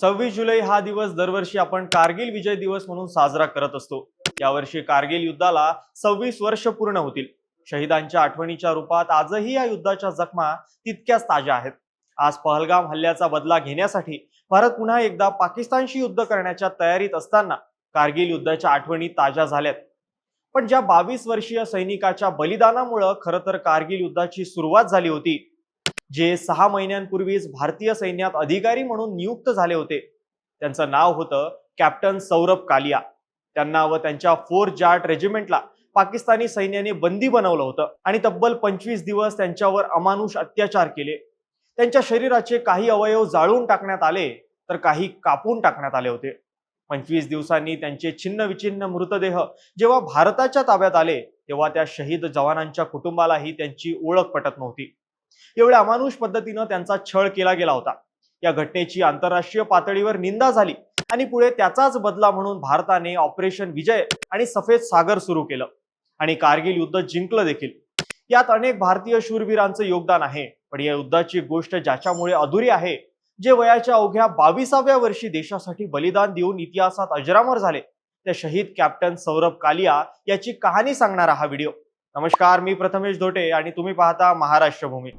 सव्वीस जुलै हा दिवस दरवर्षी आपण कारगिल विजय दिवस म्हणून साजरा करत असतो. यावर्षी कारगिल युद्धाला सव्वीस वर्ष पूर्ण होतील. शहीदांच्या आठवणीच्या रूपात आजही या युद्धाच्या जखमा तितक्याच ताज्या आहेत. आज पहलगाम हल्ल्याचा बदला घेण्यासाठी भारत पुन्हा एकदा पाकिस्तानशी युद्ध करण्याच्या तयारीत असताना कारगिल युद्धाच्या आठवणी ताज्या झाल्यात. पण ज्या बावीस वर्षीय सैनिकाच्या बलिदानामुळं खरं तर कारगिल युद्धाची सुरुवात झाली होती जे सहा महिन्यांपूर्वीच भारतीय सैन्यात अधिकारी म्हणून नियुक्त झाले होते. त्यांचं नाव होतं कॅप्टन सौरभ कालिया. त्यांना व त्यांच्या फोर जाट रेजिमेंटला पाकिस्तानी सैन्याने बंदी बनवलं होतं आणि तब्बल पंचवीस दिवस त्यांच्यावर अमानुष अत्याचार केले. त्यांच्या शरीराचे काही अवयव जाळून टाकण्यात आले तर काही कापून टाकण्यात आले होते. पंचवीस दिवसांनी त्यांचे छिन्नविछिन्न मृतदेह जेव्हा भारताच्या ताब्यात आले तेव्हा त्या शहीद जवानांच्या कुटुंबालाही त्यांची ओळख पटत नव्हती. एवढ्या अमानुष पद्धतीनं त्यांचा छळ केला गेला होता. या घटनेची आंतरराष्ट्रीय पातळीवर निंदा झाली आणि पुढे त्याचाच बदला म्हणून भारताने ऑपरेशन विजय आणि सफेद सागर सुरू केलं आणि कारगिल युद्ध जिंकलं देखील. यात अनेक भारतीय शूरवीरांचं योगदान आहे पण या युद्धाची गोष्ट ज्याच्यामुळे अधुरी आहे जे वयाच्या अवघ्या बावीसाव्या वर्षी देशासाठी बलिदान देऊन इतिहासात अजरामर झाले त्या शहीद कॅप्टन सौरभ कालिया याची कहाणी सांगणारा हा व्हिडिओ. नमस्कार मी प्रथमेश धोटे आणि तुम्ही पाहता महाराष्ट्र भूमी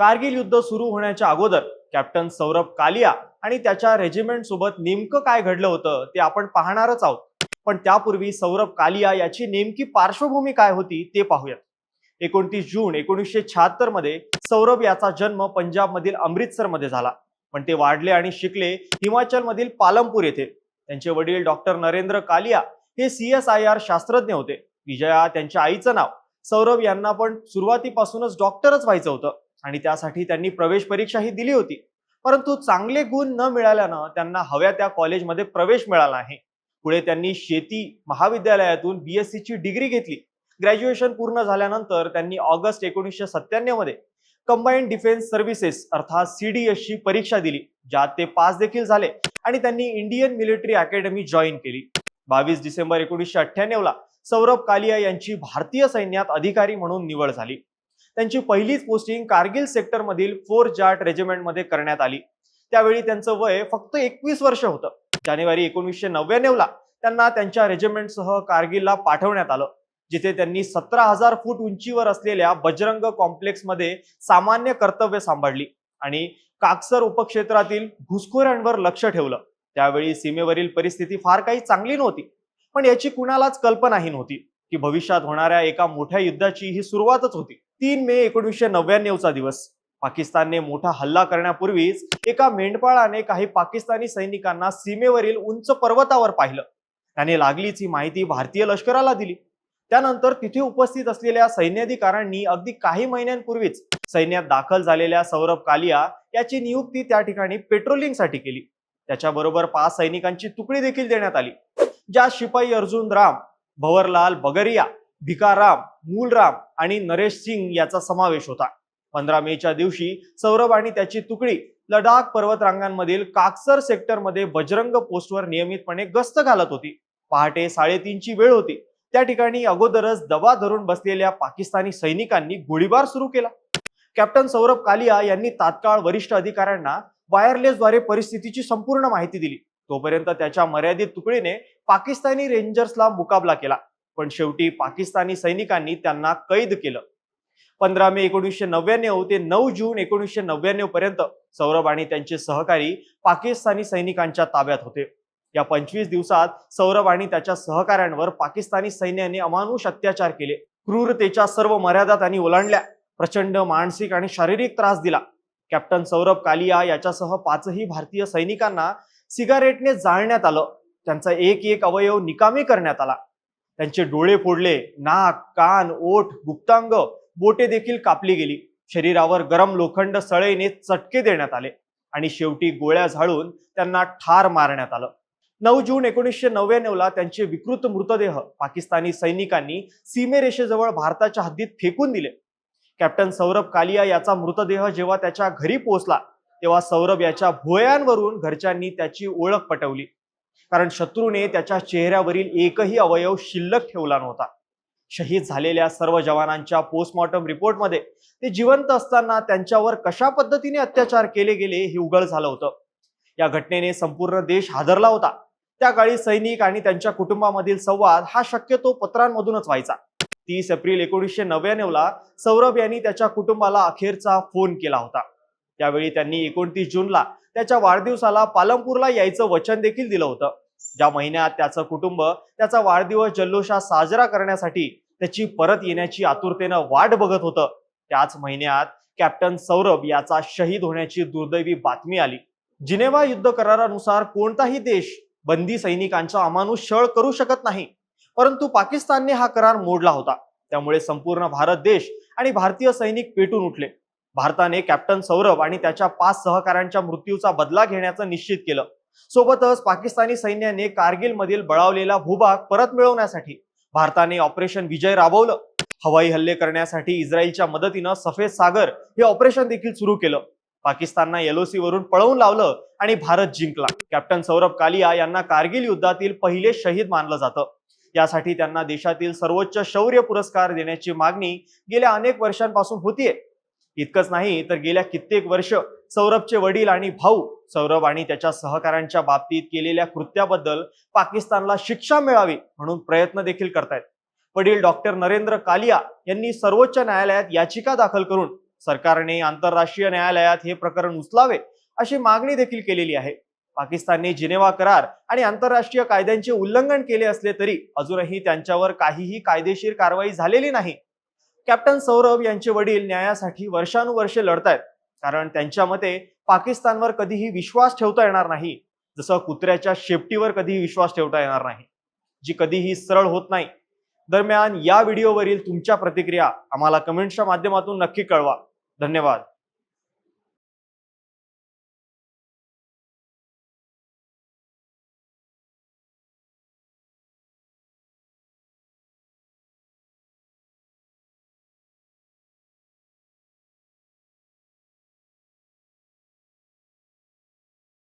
कारगिल युद्ध सुरू होण्याच्या अगोदर कॅप्टन सौरभ कालिया आणि त्याच्या रेजिमेंट सोबत नेमकं काय घडलं होतं ते आपण पाहणारच आहोत. पण त्यापूर्वी सौरभ कालिया याची नेमकी पार्श्वभूमी काय होती ते पाहूयात. एकोणतीस जून एकोणीसशे शहात्तरमध्ये सौरभ याचा जन्म पंजाब मधील अमृतसरमध्ये झाला. पण ते वाढले आणि शिकले हिमाचल मधील पालमपूर येथे. त्यांचे वडील डॉक्टर नरेंद्र कालिया हे सीएसआयआर शास्त्रज्ञ होते. विजया त्यांच्या आईचं नाव. सौरभ यांना पण सुरुवातीपासूनच डॉक्टरच व्हायचं होतं आणि त्यासाठी त्यांनी प्रवेश परीक्षाही दिली होती. परंतु चांगले गुण न मिळाल्यानं त्यांना हव्या त्या कॉलेजमध्ये प्रवेश मिळाला आहे पुढे त्यांनी शेती महाविद्यालयातून बीएससी ची डिग्री घेतली. ग्रॅज्युएशन पूर्ण झाल्यानंतर त्यांनी ऑगस्ट एकोणीसशे सत्त्याण्णवमध्ये कंबाईंड डिफेन्स सर्व्हिसेस अर्थात सीडीएस ची परीक्षा दिली ज्यात ते पास देखील झाले आणि त्यांनी इंडियन मिलिटरी अकॅडमी जॉईन केली. बावीस डिसेंबर एकोणीसशे अठ्ठ्याण्णव ला सौरभ कालिया यांची भारतीय सैन्यात अधिकारी म्हणून निवड झाली. त्यांची पहिलीच पोस्टिंग कारगिल सेक्टरमधील फोर जाट रेजिमेंटमध्ये करण्यात आली. त्यावेळी त्यांचं वय फक्त एकवीस वर्ष होतं. जानेवारी एकोणीसशे नव्याण्णवला त्यांना त्यांच्या रेजिमेंटसह कारगिलला पाठवण्यात आलं जिथे त्यांनी सतरा हजार फूट उंचीवर असलेल्या बजरंग कॉम्प्लेक्समध्ये सामान्य कर्तव्य सांभाळली आणि काकसर उपक्षेत्रातील घुसखोरांवर लक्ष ठेवलं. त्यावेळी सीमेवरील परिस्थिती फार काही चांगली नव्हती. पण याची कुणालाच कल्पनाही नव्हती की भविष्यात होणाऱ्या एका मोठ्या युद्धाची ही सुरुवातच होती. तीन मे एकोणीसशे नव्याण्णवचा दिवस. पाकिस्तानने मोठा हल्ला करण्यापूर्वीच एका मेंढपाळाने काही पाकिस्तानी सैनिकांना सीमेवरील उंच पर्वतावर पाहिलं. त्याने लागलीच ही माहिती भारतीय लष्कराला दिली. त्यानंतर तिथे उपस्थित असलेल्या सैन्याधिकाऱ्यांनी अगदी काही महिन्यांपूर्वीच सैन्यात दाखल झालेल्या सौरभ कालिया याची नियुक्ती त्या ठिकाणी पेट्रोलिंगसाठी केली. त्याच्याबरोबर पाच सैनिकांची तुकडी देखील देण्यात आली. ज्या शिपाई अर्जुन राम भवरलाल बगरिया भिकाराम मूलराम आणि नरेश सिंग याचा समावेश होता. पंधरा मेच्या दिवशी सौरभ आणि त्याची तुकडी लडाख पर्वतरांगांमधील काकसर सेक्टरमध्ये बजरंग पोस्टवर नियमितपणे गस्त घालत होती. पहाटे साडेतीनची वेळ होती. त्या ठिकाणी अगोदरच दबा धरून बसलेल्या पाकिस्तानी सैनिकांनी गोळीबार सुरू केला. कॅप्टन सौरभ कालिया यांनी तात्काळ वरिष्ठ अधिकाऱ्यांना वायरलेसद्वारे परिस्थितीची संपूर्ण माहिती दिली. तोपर्यंत त्याच्या मर्यादित तुकडीने पाकिस्तानी रेंजर्सला मुकाबला केला पण शेवटी पाकिस्तानी सैनिकांनी त्यांना कैद केलं. पंधरा मे एकोणीसशे नव्याण्णव ते नऊ जून एकोणीसशे नव्याण्णव पर्यंत सौरभ आणि त्यांचे सहकारी पाकिस्तानी सैनिकांच्या ताब्यात होते. या पंचवीस दिवसात सौरभ आणि त्याच्या सहकाऱ्यांवर पाकिस्तानी सैन्याने अमानुष अत्याचार केले. क्रूरतेच्या सर्व मर्यादा त्यांनी ओलांडल्या. प्रचंड मानसिक आणि शारीरिक त्रास दिला. कॅप्टन सौरभ कालिया याच्यासह पाचही भारतीय सैनिकांना सिगारेटने जाळण्यात आलं. त्यांचा एक एक अवयव निकामी करण्यात आला. त्यांचे डोळे फोडले नाक कान ओठ गुप्तांग बोटे देखील कापली गेली. शरीरावर गरम लोखंड सळईने चटके देण्यात आले आणि शेवटी गोळ्या झाडून त्यांना ठार मारण्यात आलं. नऊ जून एकोणीसशे नव्याण्णवला त्यांचे विकृत मृतदेह पाकिस्तानी सैनिकांनी सीमेरेषेजवळ भारताच्या हद्दीत फेकून दिले. कॅप्टन सौरभ कालिया याचा मृतदेह जेव्हा त्याच्या घरी पोहोचला तेव्हा सौरभ याच्या भोयांवरून घरच्यांनी त्याची ओळख पटवली. कारण शत्रूने त्याच्या चेहऱ्यावरील एकही अवयव शिल्लक ठेवला नव्हता. शहीद झालेल्या सर्व जवानांच्या पोस्टमॉर्टम रिपोर्टमध्ये ते जिवंत असताना त्यांच्यावर कशा पद्धतीने अत्याचार केले गेले हे उघड झालं होतं. या घटनेने संपूर्ण देश हादरला होता. त्या काळी सैनिक आणि त्यांच्या कुटुंबामधील संवाद हा शक्यतो पत्रांमधूनच व्हायचा. तीस एप्रिल एकोणीसशे नव्याण्णव ला सौरभ यांनी त्याच्या कुटुंबाला अखेरचा फोन केला होता. त्यावेळी त्यांनी एकोणतीस जूनला त्याच्या वाढदिवसाला पालमपूरला यायचं वचन देखील दिलं होतं. ज्या महिन्यात त्याचं कुटुंब त्याचा वाढदिवस जल्लोषात साजरा करण्यासाठी त्याची परत येण्याची आतुरतेनं वाट बघत होतं. त्याच महिन्यात कॅप्टन सौरभ याचा शहीद होण्याची दुर्दैवी बातमी आली. जिनेवा युद्ध करारानुसार कोणताही देश बंदी सैनिकांचा अमानुष छळ करू शकत नाही परंतु पाकिस्तानने हा करार मोडला होता. त्यामुळे संपूर्ण भारत देश आणि भारतीय सैनिक पेटून उठले. भारताने कॅप्टन सौरभ आणि त्याच्या पाच सहकाऱ्यांच्या मृत्यूचा बदला घेण्याचं निश्चित केलं. सोबतच पाकिस्तानी सैन्याने कारगिल मधील बळावलेला भूभाग परत मिळवण्यासाठी भारताने ऑपरेशन विजय राबवलं. हवाई हल्ले करण्यासाठी इस्रायलच्या मदतीनं सफेद सागर हे ऑपरेशन देखील सुरू केलं. पाकिस्तानना एलओसी वरून पळवून लावलं आणि भारत जिंकला. कॅप्टन सौरभ कालिया यांना कारगिल युद्धातील पहिले शहीद मानलं जातं. यासाठी त्यांना देशातील सर्वोच्च शौर्य पुरस्कार देण्याची मागणी गेल्या अनेक वर्षांपासून होतीये. इतकंच नाही तर गेल्या कित्येक वर्ष सौरभचे वडील आणि भाऊ सौरभ आणि त्याच्या सहकाऱ्यांच्या बाबतीत केलेल्या कृत्याबद्दल पाकिस्तानला शिक्षा मिळावी म्हणून प्रयत्न देखील करतायत. वडील डॉक्टर नरेंद्र कालिया यांनी सर्वोच्च न्यायालयात याचिका दाखल करून सरकारने आंतरराष्ट्रीय न्यायालयात हे प्रकरण उचलावे अशी मागणी देखील केलेली आहे. पाकिस्तानने जिनेवा करार आणि आंतरराष्ट्रीय कायद्यांचे उल्लंघन केले असले तरी अजूनही त्यांच्यावर काहीही कायदेशीर कारवाई झालेली नाही. कॅप्टन सौरभ यांचे वडील न्यायासाठी वर्षानुवर्षे लढतायत. कारण त्यांच्या मते पाकिस्तानवर कधीही विश्वास ठेवता येणार नाही. जसं कुत्र्याच्या शेपटीवर कधीही विश्वास ठेवता येणार नाही. जी कधीही सरळ होत नाही. दरम्यान या व्हिडिओवरील तुमच्या प्रतिक्रिया आम्हाला कमेंट्सच्या माध्यमातून नक्की कळवा. धन्यवाद.